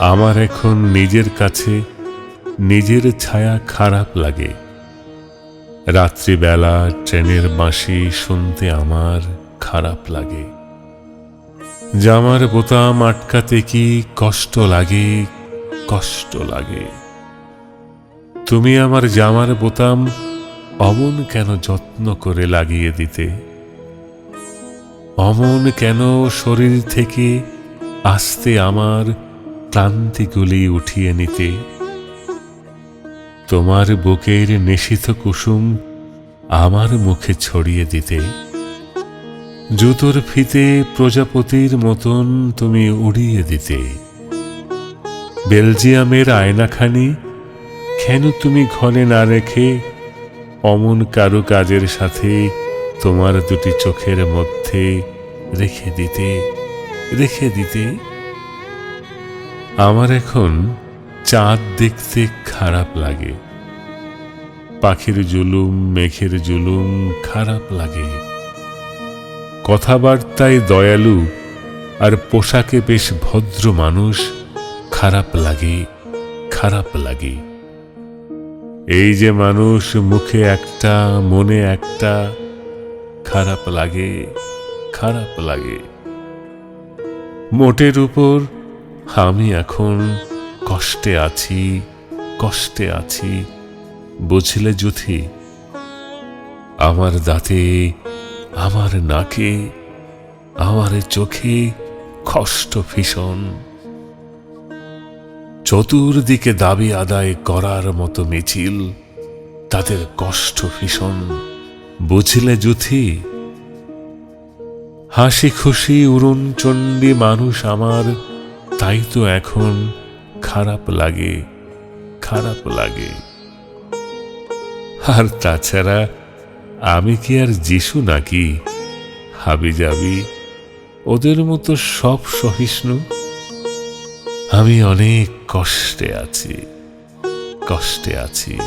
আমার এখন নিজের কাছে নিজের ছায়া খারাপ লাগে। রাত্রিবেলা ট্রেনের বাঁশি শুনতে আমার খারাপ লাগে। জামার বোতাম আটকাতে কি কষ্ট লাগে? কষ্ট লাগে। তুমি আমার জামার বোতাম অমন কেন যত্ন করে লাগিয়ে দিতে? অমন কেন শরীর থেকে আসতে আমার ক্লান্তিগুলি উঠিয়ে নিতে। তোমার বুকের নিশিত কুসুম আমার মুখে ছড়িয়ে দিতে। জুতোর ফিতে প্রজাপতির মতন তুমি উড়িয়ে দিতে। বেলজিয়ামের আয়নাখানি কেন তুমি ঘরে না রেখে অমন কারু কাজের সাথে তোমার দুটি চোখের মধ্যে রেখে দিতে রেখে দিতে? আমার এখন চাঁদ দেখতে খারাপ লাগে। পাখির জুলুম, মেঘের জুলুম খারাপ লাগে। কথাবার্তায় দয়ালু আর পোশাকে বেশ ভদ্র মানুষ খারাপ লাগে খারাপ লাগে। এই যে মানুষ মুখে একটা, মনে একটা, খারাপ লাগে খারাপ লাগে। মোটের উপর আমি এখন কষ্টে আছি কষ্টে আছি। বুঝলে যুথি আমার দাঁতে, আমার নাকে, আমার চোখে কষ্ট ভীষণ। চতুর্দিকে দাবি আদায় করার মতো মিছিল, তাদের কষ্ট ভীষণ। বুঝলে যুথি হাসি খুশি উড়ন চণ্ডী মানুষ আমার তাই তো এখন খারাপ লাগে খারাপ লাগে। আর তাছাড়া আমি কি আর যিশু নাকি? হাবি যাবি ওদের মতো সব সহিষ্ণু? আমি অনেক কষ্টে আছি কষ্টে আছি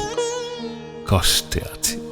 কষ্টে আছি।